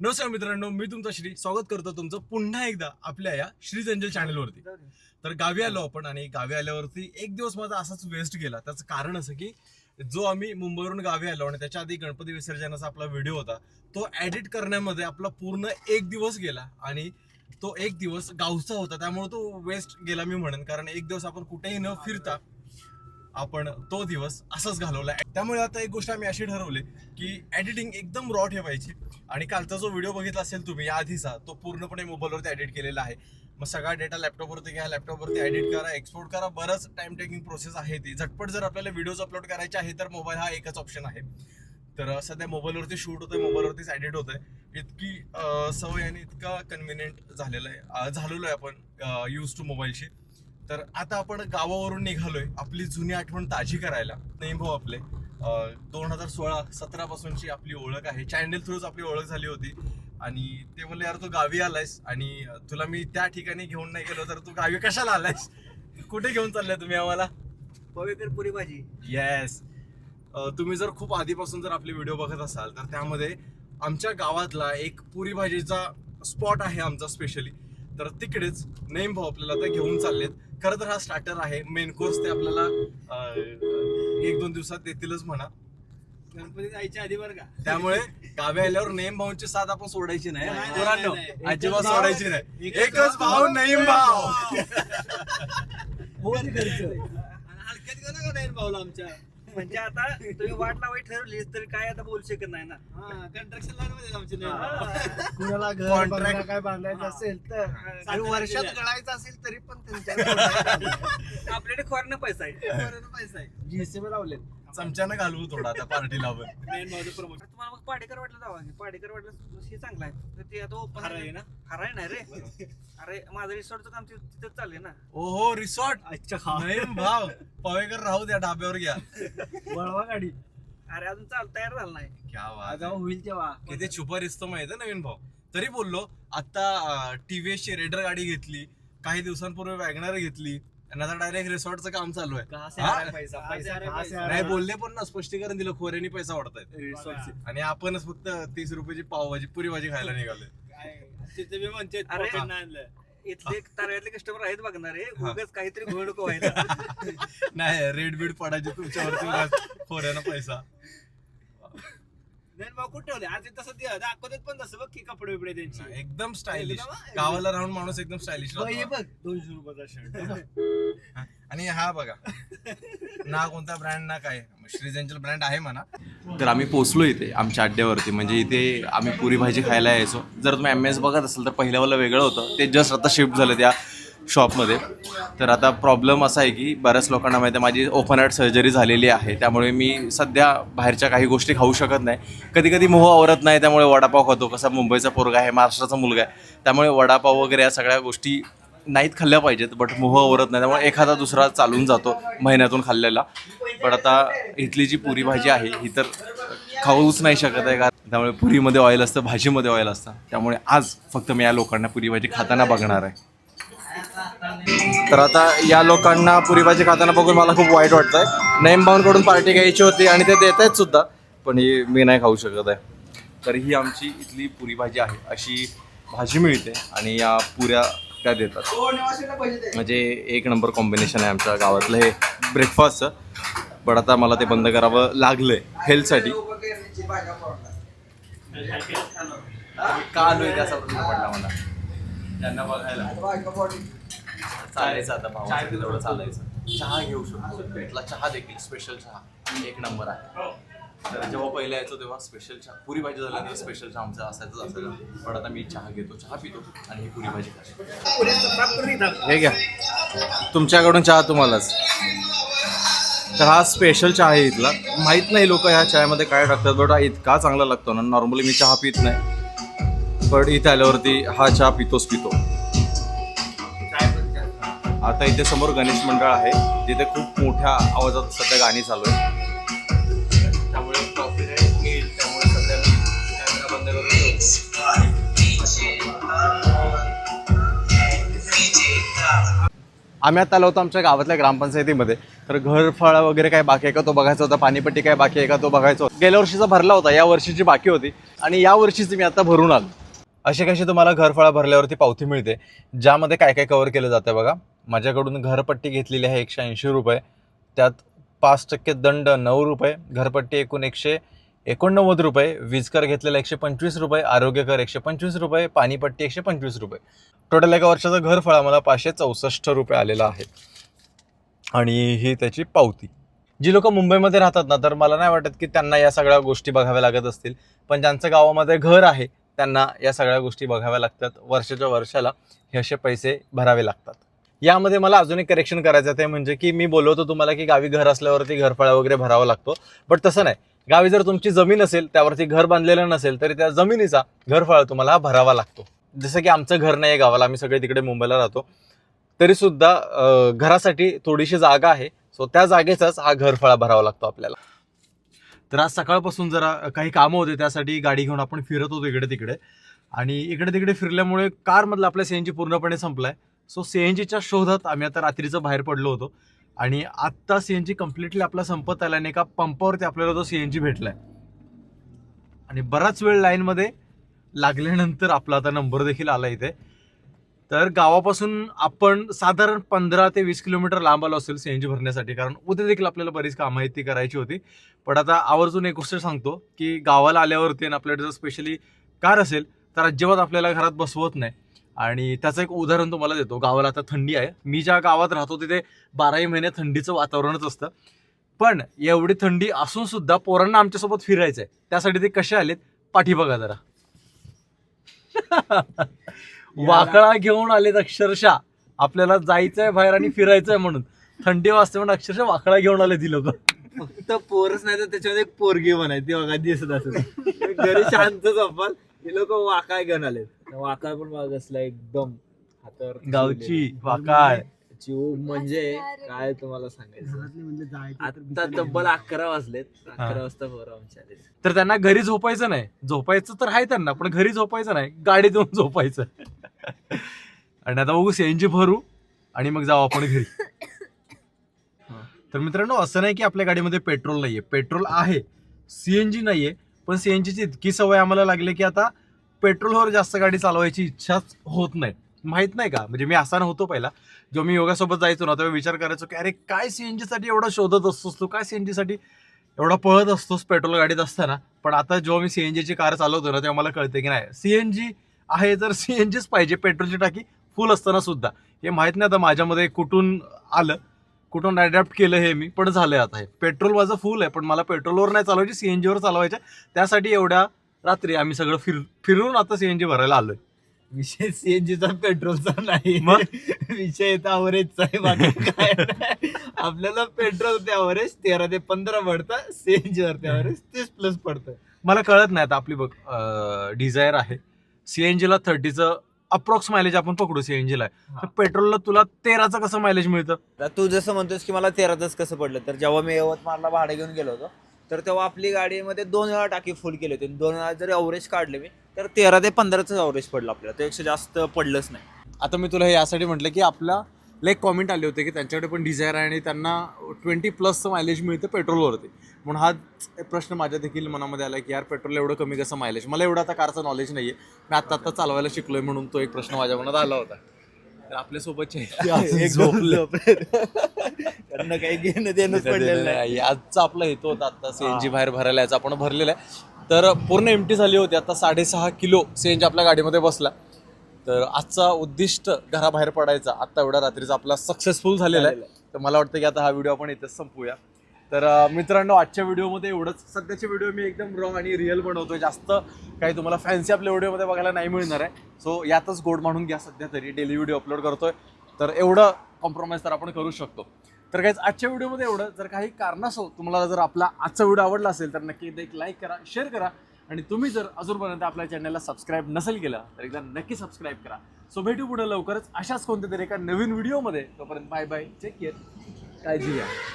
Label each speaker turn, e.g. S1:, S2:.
S1: नमस्कार मित्रांनो मी तुमचा श्री स्वागत करतो तुमचं पुन्हा एकदा आपल्या या श्री जंजल चॅनलवरती तर गावी आलो आपण आणि गावी आल्यावरती एक दिवस माझा असाच वेस्ट गेला. त्याचं कारण असं की जो आम्ही मुंबईवरून गावी आलो आणि त्याच्या आधी गणपती विसर्जनाचा आपला व्हिडिओ होता तो एडिट करण्यामध्ये आपला पूर्ण एक दिवस गेला आणि तो एक दिवस गावचा होता. त्यामुळे तो वेस्ट गेला मी म्हणेन. कारण एक दिवस आपण कुठेही न फिरता आपण तो दिवस असाच घालवला. त्यामुळे आता एक गोष्ट आम्ही अशी ठरवली की एडिटिंग एकदम रॉ ठेवायची. आणि कालचा जो व्हिडिओ बघितला असेल तुम्ही या आधीचा तो पूर्णपणे मोबाईलवरती एडिट केलेला आहे. मग सगळा डेटा लॅपटॉपवरती घ्या लॅपटॉपवरती एडिट करा एक्सपोर्ट करा. बरंच टाइम टेकिंग प्रोसेस आहे ती. झटपट जर आपल्याला व्हिडिओज अपलोड करायचे आहे तर मोबाईल हा एकच ऑप्शन आहे. तर सध्या मोबाईलवरती शूट होतंय मोबाईलवरतीच एडिट आहे इतकी सवय आणि इतका कन्व्हिनियंट झालेला आहे. झालेलो आहे आपण यूज टू मोबाईलशी तर आता आपण गावावरून निघालोय. आपली जुनी आठवण ताजी करायला. नाही भाऊ आपले. दोन हजार सोळा सतरा पासूनची आपली ओळख आहे. चॅनल थ्रूच आपली ओळख झाली होती. आणि ते बोलले यार तू गावी आलायस आणि तुला मी त्या ठिकाणी घेऊन नाही गेलो तर तू गावी कशाला आलायस? कुठे घेऊन चाललाय तुम्ही आम्हाला?
S2: पवेकर पुरी भाजी.
S1: येस तुम्ही जर खूप आधीपासून जर आपले व्हिडिओ बघत असाल तर त्यामध्ये आमच्या गावातला एक पुरी भाजीचा स्पॉट आहे आमचा स्पेशली तर तिकडेच नेम भाऊ आपल्याला आता घेऊन चाललेत. खरं तर हा स्टार्टर आहे. मेन कोर्स ते आपल्याला एक दोन दिवसात देतीलच म्हणा.
S2: गणपती जायच्या आधी बरं का?
S1: त्यामुळे गावी आल्यावर नेम भाऊंची साथ आपण सोडायची नाही.
S2: नाही, नाही,
S1: पोरांनो,
S2: नाही, नाही.
S1: अजिबात
S2: एकच भाव,
S1: सोडायची नाही.
S2: एकच भाव
S1: नेम
S2: करायचं हलक्यात नका नाही भाऊला आमच्या?
S3: म्हणजे आता तुम्ही वाट लावायची ठरवलीस तरी काय आता बोलू शकत नाही ना.
S2: हा कंट्रक्शन लाईन मध्ये आमचे
S3: हा.
S2: कुणाला घर. बंगला काय बांधायचं असेल तर. आणि वर्षात गळायचं असेल तरी पण त्यांच्याकडे
S3: आपल्याकडे खोरनं पैसा आहे.
S2: पैसा आहे. जीएसएम लावले
S1: चमच्यानं घालवू थोडा त्या पार्टीला आपण
S2: प्रमोशन
S3: तुम्हाला मग पाडेकर वाटलं जावा पाडेकर वाटलं हे चांगलं आहे. तर ते आता ओपन
S2: हराय आहे. ना?
S3: हराय नाही रे. अरे माझं रिसॉर्टचं काम ति- तिथं चाललंय ना.
S1: ओहो रिसॉर्ट
S2: अच्छा
S1: नेम भाव. पवेकर राहू द्या ढाब्यावर घ्या.
S2: वळवा गाडी.
S3: अरे अजून चाल तयार झालं नाही.
S1: क्या बात
S2: जेव्हा होईल तेव्हा.
S1: किती छुपा रिस्तो माहिती आहे नवीन भाऊ तरी बोललो आता टीव्हीएस ची रेडर गाडी घेतली. काही दिवसांपूर्वी वॅगनर घेतली. आणि आता डायरेक्ट रिसॉर्टचं काम चालू आहे हा? नाही? बोलले पण ना स्पष्टीकरण दिलं खोऱ्यानी पैसा वाढतायत. आणि आपणच फक्त तीस रुपयाची पावभाजी पुरी भाजी खायला निघालोय?
S2: तिथे म्हणते
S3: अरे.
S2: pocket नाही आणलं.
S3: इथले तारवातले कस्टमर आहेत बघणार
S1: हा.
S3: उगाच काहीतरी घोळ व्हायला
S1: नाही रेड बीड पडायची तुमच्यावरती खोऱ्यानं पैसा
S2: भाऊ कुठे ठेवले आज तसं ते दाखवतात पण तसं बघ की कपडे बिपडे त्यांचे.
S1: एकदम स्टायलिश गावाला राहून माणूस एकदम स्टायलिश
S2: बघ, हे बघ दोनशे रुपयाचा शर्ट
S1: आणि हा बघा. ना कोणता ब्रँड ना काय. श्रीजंचल ब्रँड आहे म्हणा. तर आम्ही पोचलो इथे आमच्या अड्ड्यावरती. म्हणजे इथे आम्ही पुरी भाजी खायला यायचो. जर तुम्ही एम एस बघत असाल तर पहिल्यावाला वेगळं होतं. ते जस्ट आता शिफ्ट झालं त्या शॉपमध्ये. तर आता प्रॉब्लेम असा आहे की बऱ्याच लोकांना माहिती आहे माझी ओपन हार्ट सर्जरी झालेली आहे त्यामुळे मी सध्या बाहेरच्या काही गोष्टी खाऊ शकत नाही. कधी कधी मोह आवरत नाही त्यामुळे वडापाव खातो. कसा मुंबईचा पोरगा आहे महाराष्ट्राचा मुलगा आहे त्यामुळे वडापाव वगैरे या सगळ्या गोष्टी नाहीत खाल्ल्या पाहिजेत बट मोह आवरत नाही त्यामुळे एखादा दुसरा चालून जातो महिन्यातून खाल्लेला. पण आता इथली जी पुरी भाजी आहे ही तर खाऊच नाही शकत आहे. का त्यामुळे पुरीमध्ये ऑइल असतं भाजीमध्ये ऑइल असतं. त्यामुळे आज फक्त मी या लोकांना पुरी भाजी खाताना बघणार आहे. तर आता या लोकांना पुरी भाजी खाताना बघून मला खूप वाईट वाटतंय. नेमकडून पार्टी घ्यायची होती आणि ते देत आहेत सुद्धा पण ही मी नाही खाऊ शकत आहे. तर ही आमची इथली पुरी भाजी आहे अशी भाजी मिळते आणि या पुऱ्या त्या देतात. म्हणजे एक नंबर कॉम्बिनेशन आहे आमच्या गावातलं हे ब्रेकफास्टचं पण आता मला ते बंद करावं लागलंय हेल्थसाठी का आलोय त्याचा प्रश्न पडला मला त्यांना बघायला. चालायचं आता भाऊ तेवढं चालायचं. चहा घेऊ शकतो. भेटला चहा देखील स्पेशल चहा. एक नंबर आहे. तर जेव्हा पहिला यायचो तेव्हा स्पेशल चहा. पुरी भाजी झाल्यानंतर स्पेशल चहा आमचा असायचंच असायचं. पण आता मी चहा घेतो चहा पितो आणि ही पुरी भाजी खातो. हे घ्या. तुमच्याकडून चहा तुम्हालाच. तर हा स्पेशल चहा आहे इथला. माहीत नाही लोक ह्या चहामध्ये काय टाकतात बट हा इतका चांगला लागतो ना. नॉर्मली मी चहा पित नाही. पण इथे आल्यावरती हा चहा पितोच पितो. आता इथे समोर गणेश मंडळ आहे जिथे खूप मोठ्या आवाजात सध्या गाणी चालू आहे त्यामुळे copyright येईल त्यामुळे सध्या मी कॅमेरा बंद करून ठेवतो. आम्ही आता आलो होतो आमच्या गावातल्या ग्रामपंचायतीमध्ये. तर घर फळ वगैरे काय बाकी आहे का? तो बघायचा होता. पाणीपट्टी काय बाकी आहे का? तो बघायचा होता. गेल्या वर्षीचा भरला होता. या वर्षीची बाकी होती. आणि या वर्षीची मी आता भरून आलो. अशी कशी तुम्हाला घरफळा भरल्यावरती पावती मिळते? ज्यामध्ये काय काय कव्हर केलं जातं बघा. माझ्याकडून घरपट्टी घेतलेली आहे एकशे ऐंशी रुपये. त्यात पाच टक्के दंड नऊ रुपये घरपट्टी एकूण एकशे एकोणनव्वद रुपये वीजकर घेतलेला एकशे पंचवीस रुपये आरोग्यकर एकशे पंचवीस रुपये पाणीपट्टी एकशे पंचवीस रुपये. टोटल एका वर्षाचा घर फळा मला पाचशे चौसष्ट रुपये आलेला आहे. आणि ही त्याची पावती. जी लोक मुंबईमध्ये राहतात ना तर मला नाही वाटत की त्यांना या सगळ्या गोष्टी बघाव्या लागत असतील. पण ज्यांचं गावामध्ये घर आहे त्यांना या सगळ्या गोष्टी बघाव्या लागतात वर्षाच्या वर्षाला हे असे पैसे भरावे लागतात. यामध्ये मला अजून एक करेक्शन करायचं आहे ते म्हणजे की मी बोलवतो तुम्हाला की गावी घर असल्यावरती घरफळा वगैरे भरावा लागतो. बट तसं नाही. गावी जर तुमची जमीन असेल त्यावरती घर बांधलेलं नसेल तरी त्या जमिनीचा घरफळा तुम्हाला भरावा लागतो. जसं की आमचं घर नाही आहे गावाला आम्ही सगळे तिकडे मुंबईला राहतो. तरीसुद्धा घरासाठी थोडीशी जागा आहे. सो त्या जागेचाच हा घरफळा भरावा लागतो आपल्याला. तर आज सकाळपासून जरा काही कामं होते त्यासाठी गाडी घेऊन आपण फिरत होतो इकडे तिकडे आणि इकडे तिकडे फिरल्यामुळे कारमधला आपल्या सी एन जी पूर्णपणे संपलाय. सो सी एन जीच्या शोधात आम्ही आता रात्रीचं बाहेर पडलो होतो. आणि आत्ता सी एन जी कम्प्लिटली आपला संपत आला आणि एका पंपावरती आपल्याला तो सी एन जी भेटलाय. आणि बराच वेळ लाईनमध्ये लागल्यानंतर आपला आता नंबर देखील आला इथे. तर गावापासून आपण साधारण पंधरा ते वीस किलोमीटर लांब आलो असेल सी एन जी भरण्यासाठी. कारण उद्या देखील आपल्याला बरीच कामं आहेत ती करायची होती. पण आता आवर्जून एक गोष्ट सांगतो की गावाला आल्यावरती आणि आपल्याकडे जर स्पेशली कार असेल तर अजिबात आपल्याला घरात बसवत नाही. आणि त्याचं एक उदाहरण तुम्हाला देतो. गावाला आता थंडी आहे. मी ज्या गावात राहतो तिथे बाराही महिने थंडीचं वातावरणच असतं. पण एवढी थंडी असून सुद्धा पोरांना आमच्यासोबत फिरायचं आहे त्यासाठी ते कसे आलेत? पाठी बघा जरा. वाकळा घेऊन आलेत अक्षरशः. आपल्याला जायचंय बाहेर आणि फिरायचंय म्हणून. थंडी वाजते म्हणून अक्षरशः वाकळा घेऊन आले ती लोक.
S3: फक्त पोरच नाही तर त्याच्यामध्ये एक पोरगी पण आहे. ती बघा दिसत असत घरी शांत झोपाल हे लोक वाकाय घेऊन आले वाकाय पण बघा कसला एकदम. हातावर
S1: गावची वाकाळ.
S3: जीव म्हणजे काय तुम्हाला सांगायचं? आता तब्बल अकरा वाजलेत. अकरा वाजता पोरं आमच्या
S1: तर त्यांना घरी झोपायचं नाही. झोपायचं तर आहे त्यांना पण घरी झोपायचं नाही. गाडीत येऊन झोपायचं. आणि आता बघू सीएनजी भरू आणि मग जाऊ आपण घरी. तर मित्रांनो असं नाही की आपल्या गाडीमध्ये पेट्रोल नाहीये. पेट्रोल आहे. सीएनजी नाहीये. पण सीएनजीची इतकी सवय आम्हाला लागली की आता पेट्रोलवर जास्त गाडी चालवायची इच्छाच होत नाही माहीत नाही का? म्हणजे मी असा नव्हतो पहिला. जेव्हा मी योगासोबत जायचो ना तेव्हा विचार करायचो की अरे काय सी एन जीसाठी एवढा शोधत असतोस तू? काय सी एन जीसाठी एवढा पळत असतोस पेट्रोल गाडीत असताना? पण आता जेव्हा मी सीएनजीची कार चालवतो ना तेव्हा मला कळते की नाही सीएनजी आहे तर सीएनजीच पाहिजे पेट्रोलची टाकी फुल असताना सुद्धा. हे माहीत नाही आता माझ्यामध्ये कुठून आलं कुठून अडॅप्ट केलं हे मी पण झालंय आता हे. पेट्रोल माझं फुल आहे पण मला पेट्रोलवर नाही चालवायची सीएनजीवर चालवायचं त्यासाठी एवढ्या रात्री आम्ही सगळं फिर फिरून आता सीएनजी भरायला आलोय.
S3: विषय सीएनजीचा पेट्रोलचा नाही.
S1: मग?
S3: विषय येतो अवरेजचा आहे बाकी काय नाही. आपल्याला पेट्रोल ते अवरेज तेरा ते पंधरा पडतं सीएनजी वरती अवरेज तीस प्लस पडतं.
S1: मला कळत नाही आता आपली बघ डिझायर आहे. सीएनजीला थर्टीचं अप्रॉक्स मायलेज आपण पकडू सीएनजीला तर पेट्रोलला तुला तेराचं कसं मायलेज मिळतं?
S3: आता तू जसं म्हणतोस की मला तेरातच कसं पडलं तर जेव्हा मी यवतमाळला भाडे घेऊन गेलो होतो तर तेव्हा आपली गाडीमध्ये दोन वेळा टाकी फुल केली होती. दोन वेळा जर अवरेज काढले मी तर तेरा ते पंधराचं अवरेज पडलं आपल्याला. त्यापेक्षा जास्त पडलंच नाही.
S1: आता मी तुला हे यासाठी म्हटलं की आपला लाईक कॉमेंट आले होते की त्यांच्याकडे पण डिझायर आहे आणि त्यांना ट्वेंटी प्लसचं मायलेज मिळतं पेट्रोलवरती म्हणून हा प्रश्न माझ्या देखील मनामध्ये आला की यार पेट्रोल एवढं कमी कसं मायलेज मला एवढं आता कारचं नॉलेज नाही आहे मी आत्ता आत्ता चालवायला शिकलो आहे म्हणून तो एक प्रश्न माझ्या मनात आला होता. तर आपल्यासोबतचे
S3: एकदम
S1: झोपले.
S3: त्यांना काही घेणं देणंच पडलेलं नाही.
S1: आजचा आपला हेतू होता आता सीएनजी बाहेर भरायला याचा आपण भरलेला आहे. तर पूर्ण एमटी झाली होती. आता साडेसहा किलो सीएनजी आपल्या गाडीमध्ये बसला. तर आजचा उद्दिष्ट घराबाहेर पडायचा. आता एवढ्या रात्रीचा आपला सक्सेसफुल झालेला आहे. तर मला वाटतं की आता हा व्हिडिओ आपण इथेच संपूया. तर मित्रांनो आजच्या व्हिडिओमध्ये एवढंच. सध्याचे व्हिडिओ मी एकदम रॉ आणि रिअल बनवतोय. जास्त काही तुम्हाला फॅन्सी आपल्या व्हिडिओमध्ये बघायला नाही मिळणार आहे. सो यातच गोड मानून घ्या सध्या तरी. डेली व्हिडिओ अपलोड करतोय. तर एवढं कॉम्प्रोमाइज तर आपण करू शकतो. तर काहीच आजच्या व्हिडिओमध्ये एवढं. जर काही कारणासो तुम्हाला जर आपला आजचा व्हिडिओ आवडला असेल तर नक्की एकदा एक लाईक करा शेअर करा. आणि तुम्ही जर अजूनपर्यंत आपल्या चॅनलला सबस्क्राईब नसेल केलं तर एकदा नक्की सबस्क्राईब करा. सो भेटू पुढे लवकरच अशाच कोणत्या तरी एका नवीन व्हिडिओमध्ये तोपर्यंत बाय बाय चेक केअर काळजी घ्या.